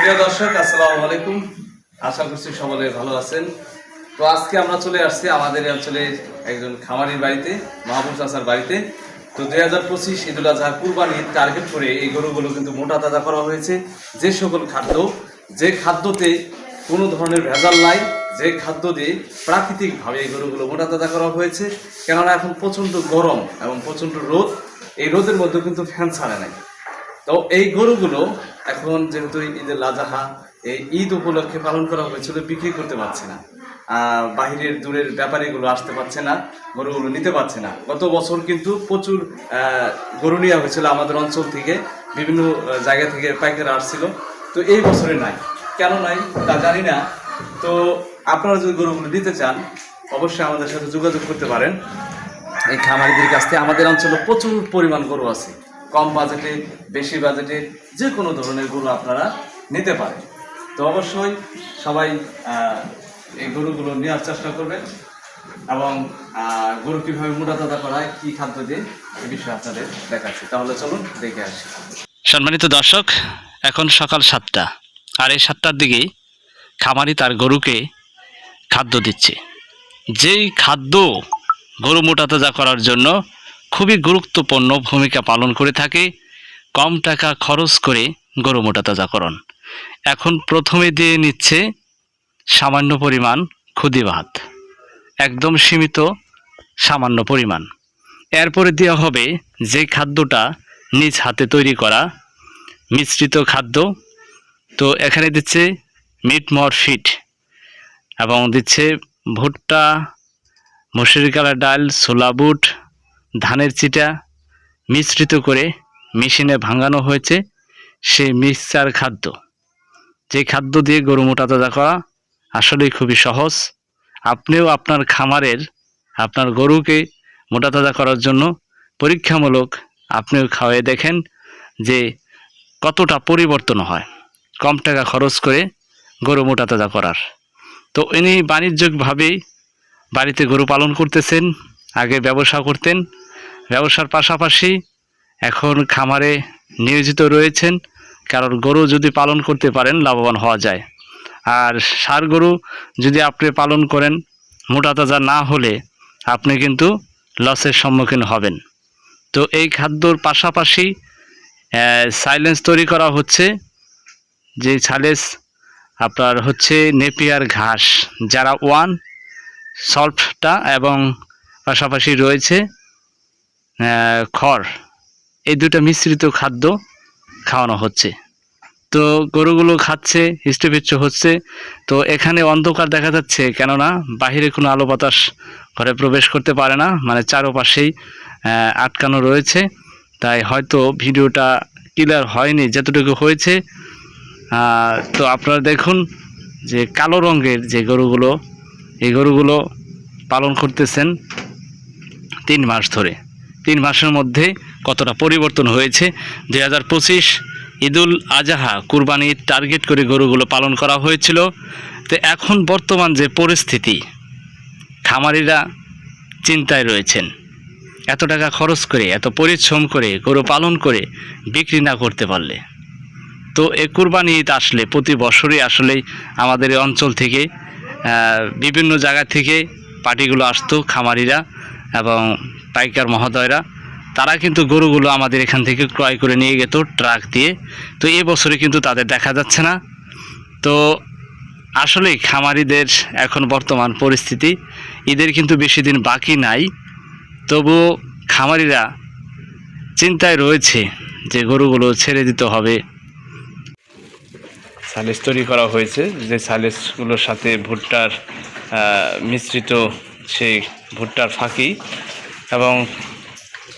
সুপ্রিয় দর্শক, আসসালামু আলাইকুম। আশা করছি সকলে ভালো আছেন। তো আজকে আমরা চলে আসছি আমাদের অঞ্চলে একজন খামারির বাড়িতে, মাহবুব চাচার বাড়িতে। তো দুই হাজার পঁচিশ ঈদুল আজহা কুরবানির টার্গেট করে এই গরুগুলো কিন্তু মোটা তাজা করা হয়েছে। যে সকল খাদ্য, যে খাদ্যতে কোনো ধরনের ভেজাল নাই, যে খাদ্য দিয়ে প্রাকৃতিকভাবে এই গরুগুলো মোটা তাজা করা হয়েছে। কেননা এখন প্রচণ্ড গরম এবং প্রচণ্ড রোদ, এই রোদের মধ্যে কিন্তু ফ্যান ছাড়ে নাই। তো এই গরুগুলো এখন যেহেতু ঈদের লাজাহা এই ঈদ উপলক্ষে পালন করা হয়েছিল বিক্রি করতে পারছে না। বাহিরের দূরের ব্যাপারীগুলো আসতে পারছে না, গরুগুলো নিতে পারছে না। গত বছর কিন্তু প্রচুর গরু নেওয়া হয়েছিল আমাদের অঞ্চল থেকে, বিভিন্ন জায়গা থেকে পাইকারা আসছিল। তো এই বছরে নাই। কেন নাই তা জানি না। তো আপনারা যদি গরুগুলো নিতে চান, অবশ্যই আমাদের সাথে যোগাযোগ করতে পারেন। এই খামারিদের কাছ থেকে আমাদের অঞ্চলে প্রচুর পরিমাণ গরু আছে। কম বাজেটে, বেশি বাজেটে যে কোনো ধরনের গরু আপনারা নিতে পারেন। তো অবশ্যই সবাই এই গরুগুলো নেওয়ার চেষ্টা করবেন এবং গরু কীভাবে মোটা তাজা করা হয় কী খাদ্য দিয়ে, এ বিষয়ে আপনাদের দেখাচ্ছি। তাহলে চলুন, দেখে আসি। সম্মানিত দর্শক, এখন সকাল সাতটা। আর এই সাতটার দিকেই খামারি তার গরুকে খাদ্য দিচ্ছে। যেই খাদ্য গরু মোটা তাজা করার জন্য খুবই গুরুত্বপূর্ণ ভূমিকা পালন করে থাকে। কম টাকা খরচ করে গরু মোটা তাজাকরণ। এখন প্রথমে দিয়ে নিচ্ছে সামান্য পরিমাণ খুদি ভাত। একদম সীমিত সামান্য পরিমাণ। এরপরে দেওয়া হবে যে খাদ্যটা নিজ হাতে তৈরি করা মিশ্রিত খাদ্য। তো এখানে দিচ্ছে মিট মর ফিট এবং দিচ্ছে ভুট্টা মসুরি কালার ডাল, ছোলা বুট ধানের চিটা মিশ্রিত করে মেশিনে ভাঙানো হয়েছে সেই মিক্সচার খাদ্য। যে খাদ্য দিয়ে গরু মোটা তাজা করা আসলেই খুবই সহজ। আপনিও আপনার খামারের, আপনার গরুকে মোটা তাজা করার জন্য পরীক্ষামূলক আপনিও খাওয়াই দেখেন যে কতটা পরিবর্তন হয় কম টাকা খরচ করে গরু মোটা তাজা করার। তো ইনি বাণিজ্যিকভাবেই বাড়িতে গরু পালন করতেছেন। আগে ব্যবসা করতেন। ব্যবসার পাশাপাশি এখন খামারে নিয়োজিত রয়েছেন। কারণ গরু যদি পালন করতে পারেন, লাভবান হওয়া যায়। আর সার গরু যদি আপনি পালন করেন, মোটা তাজা না হলে আপনি কিন্তু লসের সম্মুখীন হবেন। তো এই খাদ্যর পাশাপাশি সাইলেন্স তৈরি করা হচ্ছে। যে সাইলেন্স আপনার হচ্ছে নেপিয়ার ঘাস। যারা ওয়ান সল্টটা এবং পাশাপাশি রয়েছে খড়। এই দুটো মিশ্রিত খাদ্য খাওয়ানো হচ্ছে। তো গরুগুলো খাচ্ছে হিষ্টপিচ্ছ হচ্ছে। তো এখানে অন্ধকার দেখা যাচ্ছে, কেননা বাহিরে কোনো আলো বাতাস ঘরে প্রবেশ করতে পারে না। মানে চারোপাশেই আটকানো রয়েছে। তাই হয়তো ভিডিওটা ক্লিয়ার হয়নি, যতটুকু হয়েছে। তো আপনারা দেখুন যে কালো রঙের যে গরুগুলো, এই গরুগুলো পালন করতেছেন। তিন মাস ধরে। তিন মাসের মধ্যে কতটা পরিবর্তন হয়েছে? দুই হাজার পঁচিশ ঈদুল আজাহা কুরবানির টার্গেট করে গরুগুলো পালন করা হয়েছিল। তো এখন বর্তমান যে পরিস্থিতি, খামারিরা চিন্তায় রয়েছেন। এত টাকা খরচ করে, এত পরিশ্রম করে গরু পালন করে বিক্রি না করতে পারলে। তো এ কুরবানি ঈদ আসলে প্রতি বছরই আসলেই আমাদের অঞ্চল থেকে বিভিন্ন জায়গা থেকে পার্টিগুলো আসতো খামারিরা। এবং পাইকার মহোদয়রা, তারা কিন্তু গরুগুলো আমাদের এখান থেকে ক্রয় করে নিয়ে যেত ট্রাক দিয়ে। তো এ বছরে কিন্তু তাদের দেখা যাচ্ছে না। তো আসলেই খামারিদের এখন বর্তমান পরিস্থিতি ঈদের কিন্তু বেশি দিন বাকি নাই। তবুও খামারিরা চিন্তায় রয়েছে যে গরুগুলো ছেড়ে দিতে হবে। সালিস তৈরি করা হয়েছে যে সালিসগুলোর সাথে ভুট্টার মিশ্রিত সেই ভুট্টার ফাঁকি এবং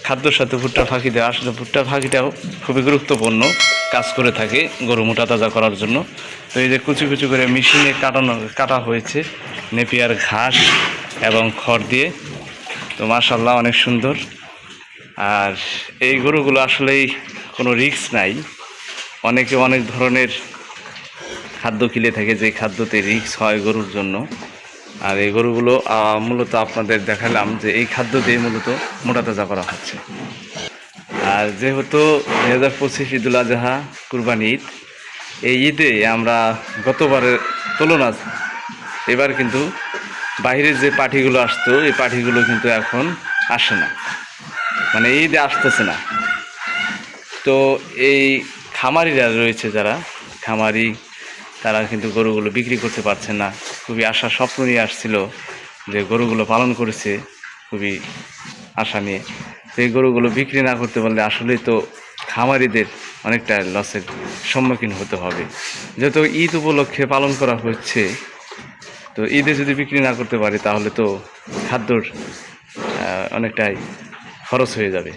খাদ্যর সাথে ভুট্টা ফাঁকি দেওয়া আসলে ভুট্টা ফাঁকিটাও খুবই গুরুত্বপূর্ণ কাজ করে থাকে গরু মোটা তাজা করার জন্য। তো এই যে কুচি কুচি করে মেশিনে কাটানো, কাটা হয়েছে নেপিয়ার ঘাস এবং খড় দিয়ে। তো মাশাল্লাহ অনেক সুন্দর। আর এই গরুগুলো আসলেই কোনো রিস্ক নাই। অনেকে অনেক ধরনের খাদ্য কিনে থাকে যে খাদ্যতে রিক্স হয় গরুর জন্য। আর এই গরুগুলো মূলত আপনাদের দেখালাম যে এই খাদ্য দিয়ে মূলত মোটা তাজা করা হচ্ছে। আর যেহেতু দুই হাজার পঁচিশ ঈদুল আজহা কুরবানি ঈদ, এই ঈদে আমরা গতবারের তুলনা এবার কিন্তু বাইরের যে পার্টিগুলো আসতো, এই পার্টিগুলো কিন্তু এখন আসে না। মানে ঈদে আসতেছে না। তো এই খামারিরা রয়েছে যারা, খামারি, তারা কিন্তু গরুগুলো বিক্রি করতে পারছে না। খুবই আশা, স্বপ্ন নিয়ে আসছিল যে গরুগুলো পালন করেছে, খুবই আশা নিয়ে। তো এই গরুগুলো বিক্রি না করতে পারলে আসলেই তো খামারিদের অনেকটা লসের সম্মুখীন হতে হবে। যেহেতু ঈদ উপলক্ষে পালন করা হচ্ছে, তো ঈদে যদি বিক্রি না করতে পারি তাহলে তো খাদ্যর অনেকটাই খরচ হয়ে যাবে।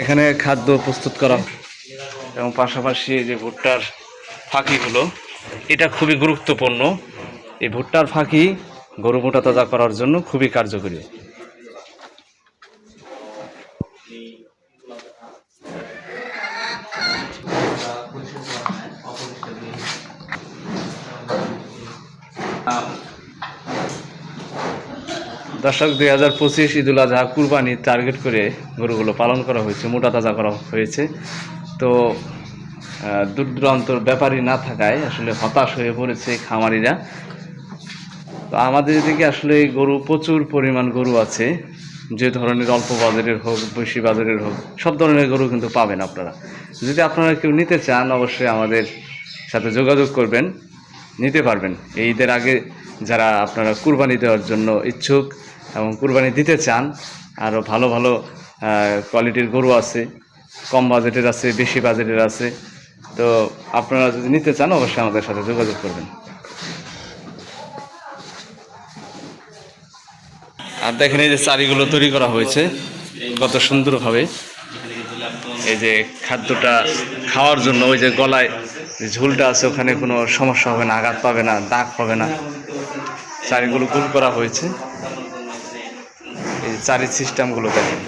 এখানে খাদ্য প্রস্তুত করা এবং পাশাপাশি যে ভুট্টার ফাঁকিগুলো এটা খুবই গুরুত্বপূর্ণ। এই ভুট্টার ফাঁকি গরু মোটা তাজা করার জন্য খুবই কার্যকরী। দর্শক, দুই হাজার পঁচিশ ঈদুল আজহা কুরবানি টার্গেট করে গরুগুলো পালন করা হয়েছে, মোটা তাজা করা হয়েছে। তো দূর দূরান্তর ব্যাপারী না থাকায় আসলে হতাশ হয়ে পড়েছে খামারিরা। তো আমাদের এদিকে আসলে গরু প্রচুর পরিমাণ গরু আছে, যে ধরনের অল্প বাজারের হোক, বেশি বাজারের হোক, সব ধরনের গরু কিন্তু পাবেন আপনারা। যদি আপনারা কেউ নিতে চান, অবশ্যই আমাদের সাথে যোগাযোগ করবেন। নিতে পারবেন। এই ঈদের আগে যারা আপনারা কুরবানি দেওয়ার জন্য ইচ্ছুক এবং কুরবানি দিতে চান আরও ভালো ভালো কোয়ালিটির গরু আছে, কম বাজেটের আছে, বেশি বাজেটের আছে, তো আপনারা যদি নিতে চান, অবশ্যই আমাদের সাথে যোগাযোগ করবেন। আর দেখেন এই যে চারিগুলো তৈরি করা হয়েছে, কত সুন্দরভাবে। এই যে খাদ্যটা খাওয়ার জন্য, ওই যে গলায় যে ঝুলটা আছে, ওখানে কোনো সমস্যা হবে না, আঘাত পাবে না, দাগ হবে না। চারিগুলো গোল করা হয়েছে। এই চারির সিস্টেমগুলো দেখেন।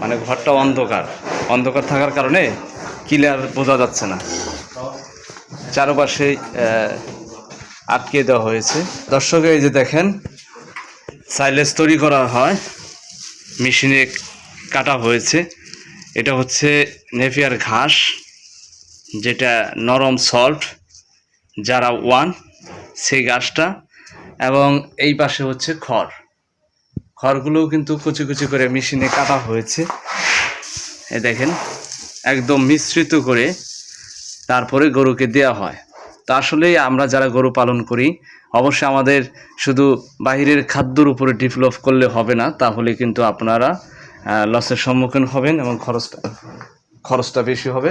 মানে ঘরটা অন্ধকার। অন্ধকার থাকার কারণে ক্লিয়ার বোঝা যাচ্ছে না। চারপাশে আটকে দেওয়া হয়েছে। দর্শক, এই যে দেখেন, সাইলেজ তৈরি করা হয়। মেশিনে কাটা হয়েছে। এটা হচ্ছে নেপিয়ার ঘাস, যেটা নরম সল্ট, যারা ওয়ান, সেই গাছটা এবং এই পাশে হচ্ছে খড়। খড়গুলোও কিন্তু কুচি কুচি করে মেশিনে কাটা হয়েছে। এ দেখেন, একদম মিশ্রিত করে তারপরে গরুকে দেওয়া হয়। তা আসলে আমরা যারা গরু পালন করি, অবশ্যই আমাদের শুধু বাহিরের খাদ্যর উপরে ডেভেলপ করলে হবে না, তাহলে কিন্তু আপনারা লসের সম্মুখীন হবেন এবং খরচটা খরচটা বেশি হবে।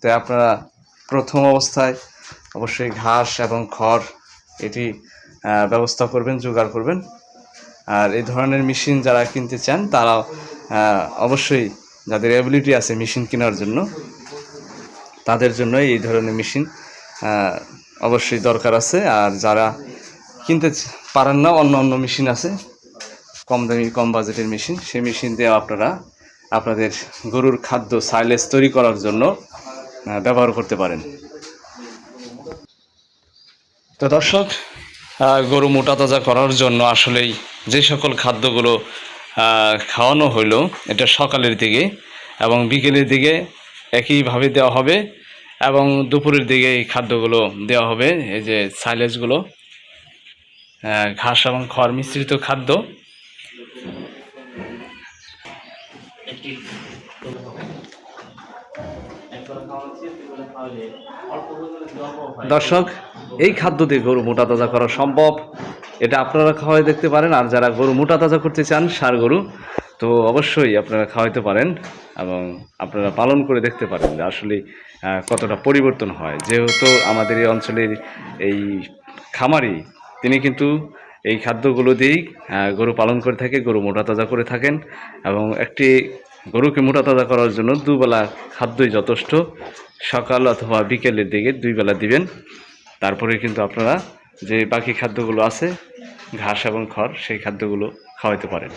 তাই আপনারা প্রথম অবস্থায় অবশ্যই ঘাস এবং খড় এটি ব্যবস্থা করবেন, জোগাড় করবেন। আর এই ধরনের মেশিন যারা কিনতে চান তারা অবশ্যই যাদের অ্যাবিলিটি আছে মেশিন কেনার জন্য, তাদের জন্য এই ধরনের মেশিন অবশ্যই দরকার আছে। আর যারা কিনতে পারেন না, অন্য অন্য মেশিন আছে, কম দামি, কম বাজেটের মেশিন, সেই মেশিন দিয়ে আপনারা আপনাদের গরুর খাদ্য সাইলেজ তৈরি করার জন্য ব্যবহার করতে পারেন। তো দর্শক গরু মোটা তাজা করার জন্য আসলেই যে সকল খাদ্যগুলো খাওয়ানো হলো, এটা সকালের দিকে এবং বিকেলের দিকে একইভাবে দেওয়া হবে। এবং দুপুরের দিকে এই খাদ্যগুলো দেওয়া হবে এই যে সাইলেজগুলো। ঘাস এবং খড় মিশ্রিত খাদ্য। দর্শক এই খাদ্য দিয়ে গরু মোটা তাজা করা সম্ভব। এটা আপনারা খাওয়াই দেখতে পারেন আর যারা গরু মোটা তাজা করতে চান সার গরু তো অবশ্যই আপনারা খাওয়াইতে পারেন এবং আপনারা পালন করে দেখতে পারেন যে আসলে কতটা পরিবর্তন হয়। যেহেতু আমাদের এই অঞ্চলের এই খামারি, তিনি কিন্তু এই খাদ্যগুলো দিয়েই গরু পালন করে থাকে, গরু মোটা তাজা করে থাকেন এবং একটি গরুকে মোটা তাজা করার জন্য দুবেলা খাদ্যই যথেষ্ট। সকাল অথবা বিকেলের দিকে দুই বেলা দিবেন। তারপরে কিন্তু আপনারা যে বাকি খাদ্যগুলো আছে, ঘাস এবং খড়, সেই খাদ্যগুলো খাওয়াইতে পারেন।